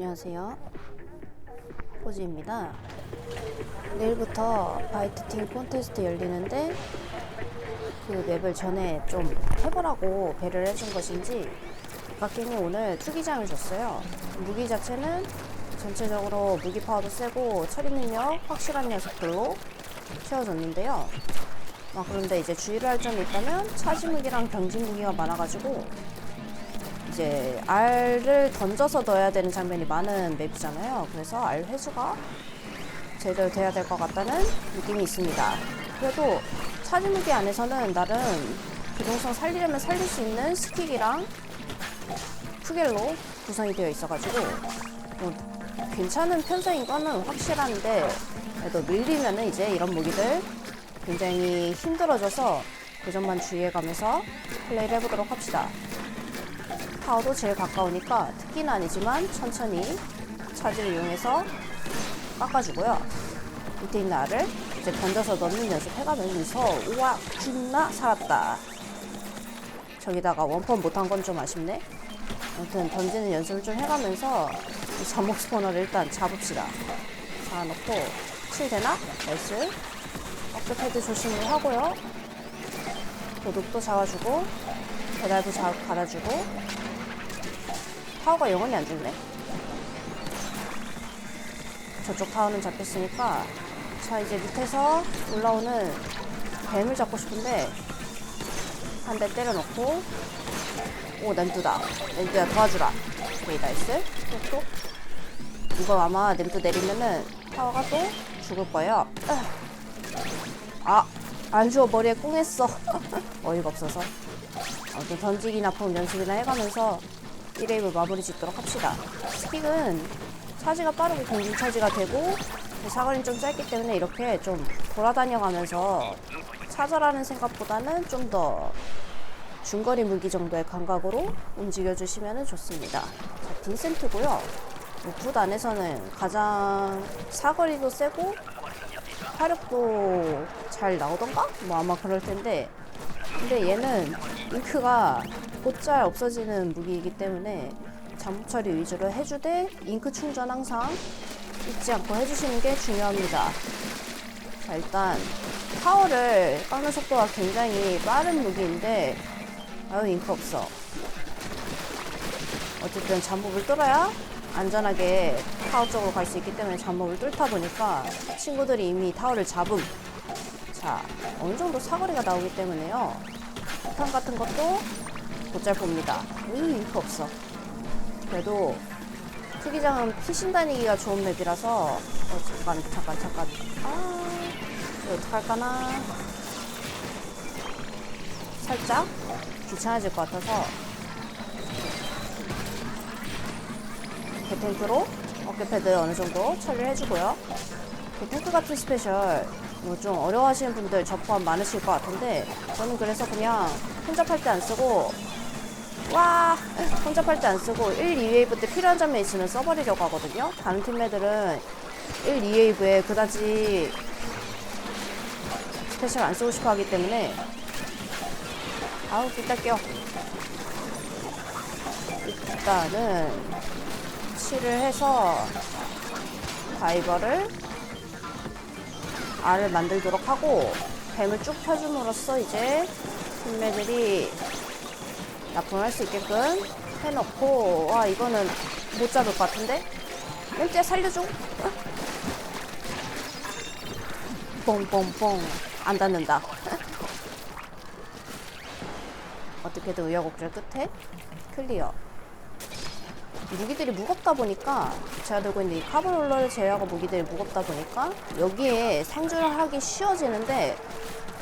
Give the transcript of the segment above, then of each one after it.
안녕하세요. 호지입니다. 내일부터 바이트팀 콘테스트 열리는데 그 맵을 전에 좀 해보라고 배를 해준 것인지 박경이 오늘 투기장을 줬어요. 무기 자체는 전체적으로 무기 파워도 세고 처리 능력 확실한 녀석들로 채워줬는데요. 아, 그런데 이제 주의를 할 점이 있다면 차지 무기랑 병진 무기가 많아가지고 이제 알을 던져서 넣어야 되는 장면이 많은 맵이잖아요. 그래서 알 회수가 제대로 돼야 될 것 같다는 느낌이 있습니다. 그래도 차지무기 안에서는 나름 기동성 살리려면 살릴 수 있는 스틱이랑 푸겔로 구성이 되어 있어가지고 뭐 괜찮은 편성인 거는 확실한데 그래도 밀리면은 이제 이런 무기들 굉장히 힘들어져서 그 점만 주의해가면서 플레이를 해보도록 합시다. 타워도 제일 가까우니까 특기는 아니지만 천천히 차지를 이용해서 깎아주고요. 밑에 있는 알을 이제 던져서 넣는 연습 해가면서 우와 죽나 살았다. 저기다가 원펀 못한 건 좀 아쉽네. 아무튼 던지는 연습을 좀 해가면서 이 잠복 스포너를 일단 잡읍시다. 잡아놓고 칠 되나? 나이스. 어깨 패드 조심을 하고요. 도둑도 잡아주고 배달도 잡 받아주고 타워가 영원히 안 죽네. 저쪽 타워는 잡혔으니까 자 이제 밑에서 올라오는 뱀을 잡고 싶은데 한 대 때려놓고. 오 냄두다. 냄두야 도와주라. 오케이 나이스. 톡톡 이거 아마 냄두 내리면은 타워가 또 죽을 거예요. 아 안 주워 머리에 꿍했어. 어이가 없어서. 아무튼 던지기나 폼 연습이나 해가면서 1웨이브 마무리 짓도록 합시다 스틱은 차지가 빠르고 공중 차지가 되고 사거리는 좀 짧기 때문에 이렇게 좀 돌아다녀가면서 차저라는 생각보다는 좀 더 중거리 무기 정도의 감각으로 움직여 주시면 좋습니다. 자, 빈센트고요. 굿 안에서는 가장 사거리도 세고 화력도 잘 나오던가? 뭐 아마 그럴 텐데 근데 얘는 잉크가 곧잘 없어지는 무기이기 때문에 잠복 처리 위주로 해주되 잉크 충전 항상 잊지 않고 해주시는 게 중요합니다. 자, 일단 타워를 깎는 속도가 굉장히 빠른 무기인데 아유 잉크 없어. 어쨌든 잠복을 뚫어야 안전하게 타워 쪽으로 갈 수 있기 때문에 잠복을 뚫다 보니까 친구들이 이미 타워를 잡음. 자, 어느 정도 사거리가 나오기 때문에요. 폭탄 같은 것도 곧잘 봅니다. 음, 잉크 없어. 그래도 투기장은 피신 다니기가 좋은 맵이라서 어 잠깐 잠깐 잠깐 아 이거 어떡할까나 살짝 귀찮아질 것 같아서 개탱크로 어깨 패드 어느 정도 처리를 해주고요 개탱크 같은 스페셜 뭐 좀 어려워하시는 분들 저 포함 많으실 것 같은데 저는 그래서 그냥 혼잡할 때 안 쓰고 와 혼잡할 때 안 쓰고 1, 2웨이브 때 필요한 장면 있으면 써버리려고 하거든요. 다른 팀매들은 1, 2웨이브에 그다지 스페셜 안 쓰고 싶어 하기 때문에. 아우 삐딱 껴. 일단은 칠을 해서 다이버를 알을 만들도록 하고 뱀을 쭉 펴줌으로써 이제 팀매들이 납품할 수 있게끔 해놓고. 와 이거는 못 잡을 것 같은데? mente 살려줘. 뽕뽕뽕. 안 닿는다. 어떻게든 우여곡절 끝에 클리어. 무기들이 무겁다 보니까 제가 들고 있는 이 카본 롤러를 제외하고 무기들이 무겁다 보니까 여기에 생존을 하기 쉬워지는데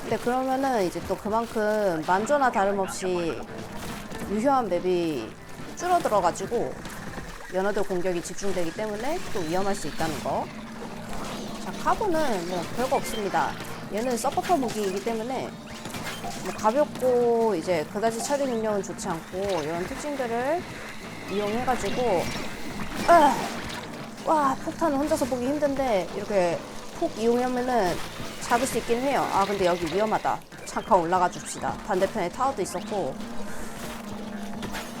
근데 그러면은 이제 또 그만큼 만조나 다름없이 유효한 맵이 줄어들어가지고 연어들 공격이 집중되기 때문에 또 위험할 수 있다는 거. 자, 카본은 뭐 별거 없습니다. 얘는 서포터 무기이기 때문에 뭐 가볍고 이제 그다지 처리 능력은 좋지 않고 이런 특징들을 이용해가지고 아, 와 폭탄을 혼자서 보기 힘든데 이렇게 폭 이용하면은 잡을 수 있긴 해요. 아 근데 여기 위험하다. 잠깐 올라가 줍시다. 반대편에 타워도 있었고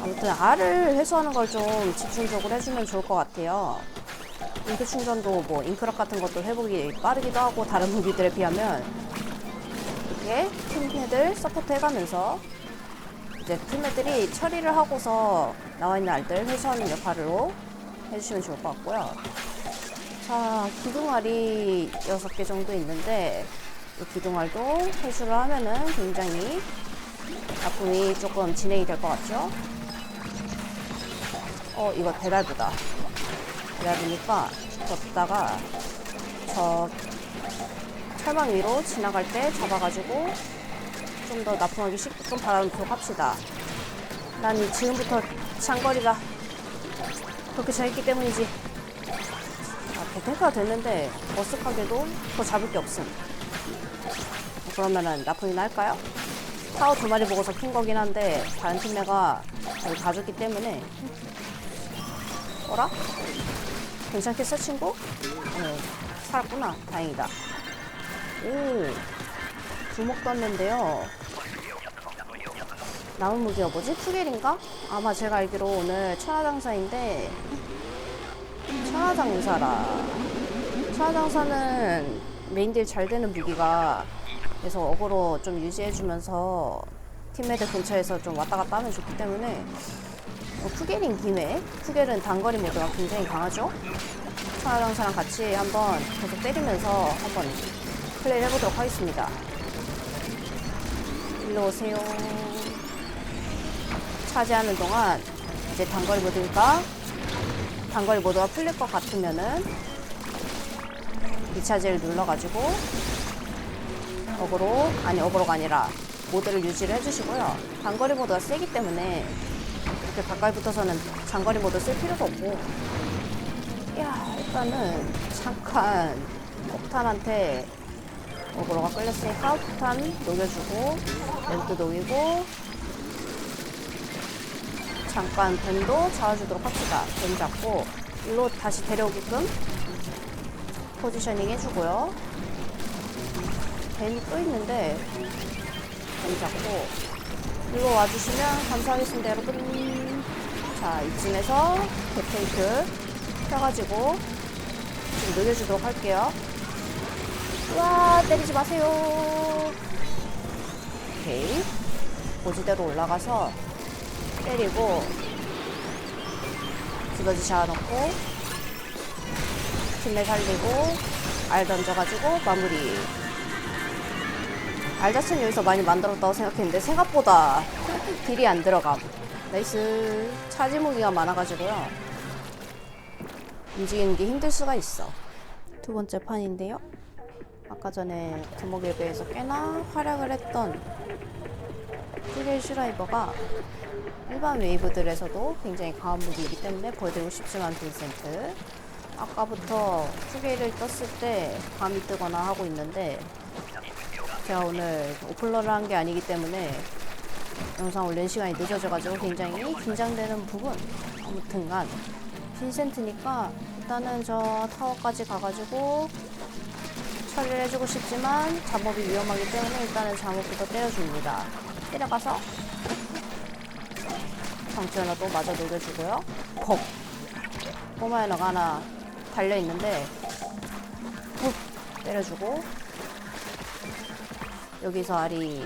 아무튼 R을 회수하는 걸 좀 집중적으로 해주면 좋을 것 같아요. 잉크 충전도 뭐 잉크락 같은 것도 회복이 빠르기도 하고 다른 무기들에 비하면 이렇게 팀애들 서포트 해가면서 이제 팀애들이 처리를 하고서 나와 있는 알들 회수하는 역할로 해주시면 좋을 것 같고요. 자, 기둥알이 6개 정도 있는데 이 기둥알도 회수를 하면은 굉장히 작품이 조금 진행이 될 것 같죠? 어, 이거 배달부다. 배달부니까 걷다가 저 철망 위로 지나갈 때 잡아가지고 좀 더 납품하기 쉽게끔 바라도록 합시다. 난이 지금부터 장거리가 그렇게 잘했기 때문이지. 아, 배테크가 됐는데 머쓱하게도 더 잡을 게 없음. 그러면은 납품이나 할까요? 타워 두 마리 보고서 킨 거긴 한데 다른 팀매가 여기 봐줬기 때문에 어라? 괜찮겠어 친구? 네 살았구나 다행이다 오 주먹 떴는데요 남은 무기가 뭐지? 투겔인가? 아마 제가 알기로 오늘 천하장사인데 천하장사라 천하장사는 메인딜 잘 되는 무기가 그래서 어그로 좀 유지해주면서 팀메드 근처에서 좀 왔다 갔다 하면 좋기 때문에 어, 푸겔인 김에 푸겔은 단거리 모드가 굉장히 강하죠. 천하장사랑 같이 한번 계속 때리면서 한번 플레이를 해보도록 하겠습니다. 일로 오세요. 차지하는 동안 이제 단거리 모드니까 단거리 모드가 풀릴 것 같으면은 2차제를 눌러가지고 어그로 아니 어그로가 아니라 모드를 유지를 해주시고요. 단거리 모드가 세기 때문에 이렇게 가까이 붙어서는 장거리 모드 쓸 필요도 없고. 야 일단은 잠깐 폭탄한테 어그로가 끌렸으니까 폭탄 녹여주고 렌트 녹이고 잠깐 뱀도 잡아주도록 합시다. 뱀 잡고 일로 다시 데려오게끔 포지셔닝 해주고요. 뱀이 또 있는데 뱀 잡고 일로 와주시면 감사하겠습니다 여러분 자 이쯤에서 데페이트 펴가지고 지금 녹여주도록 할게요. 우와 때리지 마세요. 오케이. 고지대로 올라가서 때리고 두더지 잡아놓고 팀내 살리고 알 던져가지고 마무리. 알 자체는 여기서 많이 만들었다고 생각했는데 생각보다 딜이 안 들어감. 나이스. 차지무기가 많아가지고요. 움직이는 게 힘들 수가 있어. 두 번째 판인데요. 아까 전에 두목에 비해서 꽤나 활약을 했던 푸겔 슈라이버가 일반 웨이브들에서도 굉장히 강한 무기이기 때문에 보여드리고 싶지만 빈센트 아까부터 푸겔을 떴을 때 감이 뜨거나 하고 있는데 제가 오늘 오플러를 한 게 아니기 때문에 영상 올리는 시간이 늦어져가지고 굉장히 긴장되는 부분. 아무튼간 빈센트니까 일단은 저 타워까지 가가지고 처리를 해주고 싶지만 잠업이 위험하기 때문에 일단은 잠업부터 때려줍니다. 때려가서 정치연어도 마저 녹여주고요. 퍽 꼬마연어가 하나 달려있는데 푹 때려주고 여기서 알이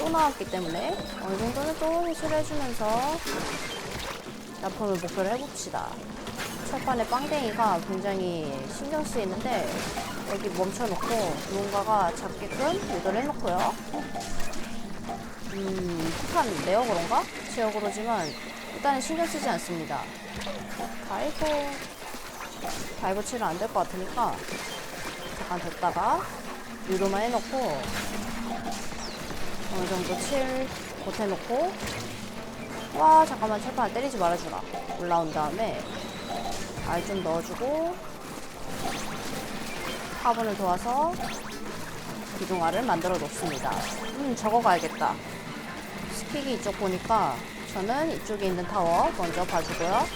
또 나왔기 때문에 어느 정도는 또 회수를 해주면서 납품을 목표를 해봅시다. 첫 판에 빵댕이가 굉장히 신경 쓰이는데 여기 멈춰놓고 누군가가 잡게끔 유도를 해놓고요. 음, 폭탄 내어 그런가? 제 역으로지만 일단은 신경 쓰지 않습니다. 다이브, 다이브 치료 안될 것 같으니까 잠깐 뒀다가 유도만 해놓고 어느 정도 칠 보태놓고. 와 잠깐만 철판 때리지 말아주라. 올라온 다음에 알 좀 넣어주고 화분을 도와서 기둥알을 만들어 놓습니다. 음 저거 가야겠다. 스픽이 이쪽 보니까 저는 이쪽에 있는 타워 먼저 봐주고요.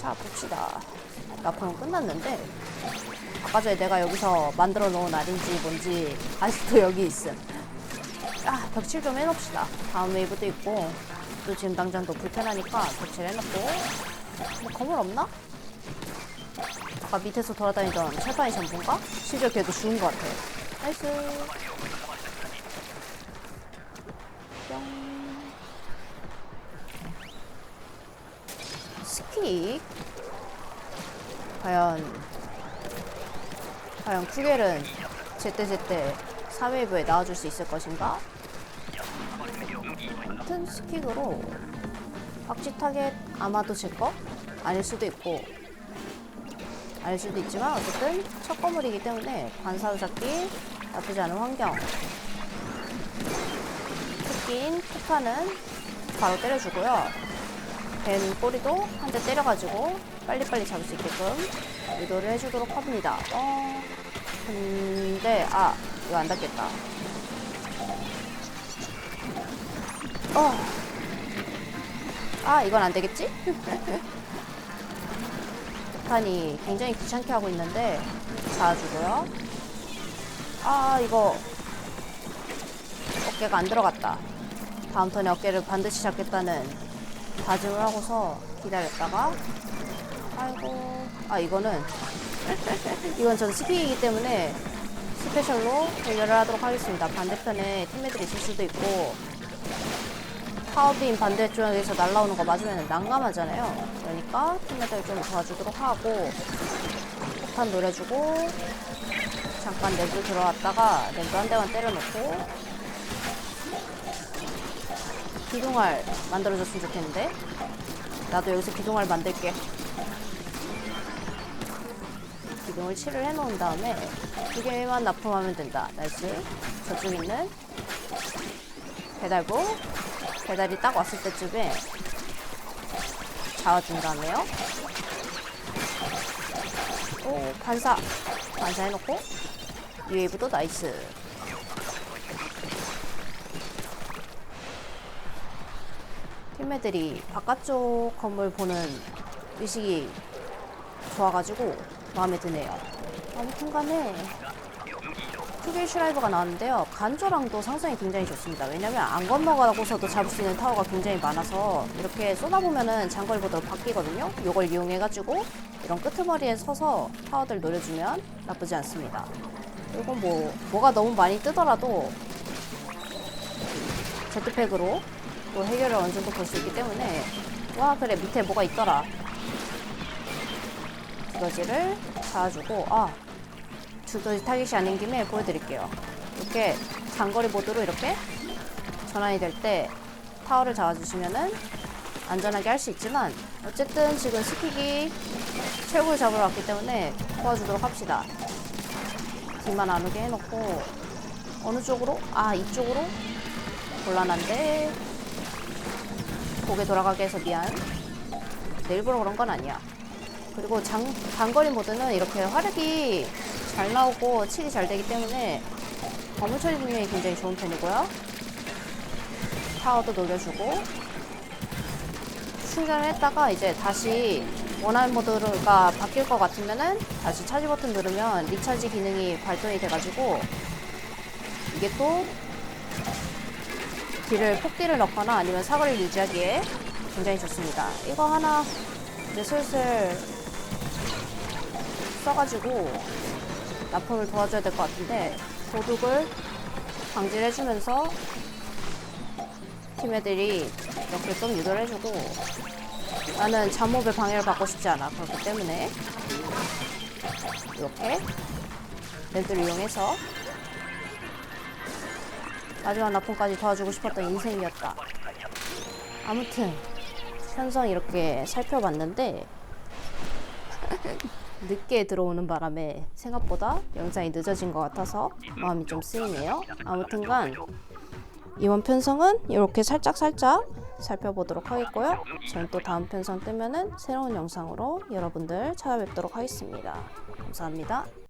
자 봅시다. 나포는 끝났는데 아까 전에 내가 여기서 만들어 놓은 알인지 뭔지 아직도 여기 있음. 아 벽칠 좀 해놓읍시다 다음 웨이브도 있고 또 지금 당장 또 불편하니까 벽칠 해놓고 뭐 건물 없나? 아까 밑에서 돌아다니던 철판이 전부인가? 심지어 걔도 죽은 것 같아 나이스 뿅 스킥 과연 과연 쿠겔은 제때제때 3웨이브에 나와줄 수 있을 것인가? 아무튼 스킥으로 박쥐 타겟 아마도 질 거? 아닐 수도 있고 아닐 수도 있지만 어쨌든 첫 건물이기 때문에 관사로 잡기 나쁘지 않은 환경 특기인 폭탄은 바로 때려주고요 뱀 꼬리도 한 대 때려가지고 빨리빨리 잡을 수 있게끔 유도를 해주도록 합니다 어... 근데 아 이거 안 닿겠다. 어. 아 이건 안 되겠지? 폭탄이 굉장히 귀찮게 하고 있는데 잡아주고요. 아 이거. 어깨가 안 들어갔다. 다음 턴에 어깨를 반드시 잡겠다는 다짐을 하고서 기다렸다가 아이고. 아 이거는 이건 전 스피이기 때문에 스페셜로 해결을 하도록 하겠습니다. 반대편에 팀매들이 있을 수도 있고 파워빔 반대쪽에서 날라오는 거 맞으면 난감하잖아요. 그러니까 팀매들 좀 도와주도록 하고 폭탄 노려주고 잠깐 랩도 들어왔다가 랩도 한 대만 때려놓고 기둥알 만들어줬으면 좋겠는데 나도 여기서 기둥알 만들게 기둥을 칠을 해놓은 다음에 두 개만 납품하면 된다. 나이스 저쪽 있는 배달부 배달이 딱 왔을 때쯤에 잡아준 다음에요. 오 반사. 반사 해놓고 유에브도 나이스. 팀매들이 바깥쪽 건물 보는 의식이 좋아가지고 마음에 드네요. 아무튼 간에 투길 슈라이버가 나왔는데요. 간조랑도 상성이 굉장히 좋습니다. 왜냐면 안 건너가고서도 잡을 수 있는 타워가 굉장히 많아서 이렇게 쏟아보면은 장거리 보드로 바뀌거든요. 이걸 이용해가지고 이런 끄트머리에 서서 타워들 노려주면 나쁘지 않습니다. 그리고 뭐 뭐가 너무 많이 뜨더라도 제트팩으로 또 해결을 어느 정도 볼 수 있기 때문에 와 그래 밑에 뭐가 있더라 두더지를 잡아주고 아 두더지 타깃이 아닌 김에 보여드릴게요 이렇게 장거리 모드로 이렇게 전환이 될 때 타워를 잡아주시면은 안전하게 할 수 있지만 어쨌든 지금 스킥이 최고를 잡으러 왔기 때문에 도와주도록 합시다 뒤만 안 오게 해놓고 어느 쪽으로? 아 이쪽으로? 곤란한데 고개 돌아가게 해서 미안. 내 일부러 그런 건 아니야. 그리고 장, 장거리 모드는 이렇게 화력이 잘 나오고 칠이 잘 되기 때문에 건물 처리 능력이 굉장히 좋은 편이고요. 파워도 녹여주고 충전을 했다가 이제 다시 원하는 모드가 바뀔 것 같으면은 다시 차지 버튼 누르면 리차지 기능이 발동이 돼가지고 이게 또 딜을 폭딜을 넣거나 아니면 사거리를 유지하기에 굉장히 좋습니다. 이거 하나 이제 슬슬 써가지고 납품을 도와줘야 될 것 같은데 도둑을 방지를 해주면서 팀 애들이 이렇게 좀 유도를 해주고 나는 잠몹의 방해를 받고 싶지 않아 그렇기 때문에 이렇게 랜드를 이용해서 마지막 납품까지 도와주고 싶었던 인생이었다. 아무튼 현성 이렇게 살펴봤는데 늦게 들어오는 바람에 생각보다 영상이 늦어진 것 같아서 마음이 좀 쓰이네요. 아무튼간 이번 편성은 이렇게 살짝살짝 살펴보도록 하겠고요. 저는 또 다음 편성 뜨면은 새로운 영상으로 여러분들 찾아뵙도록 하겠습니다. 감사합니다.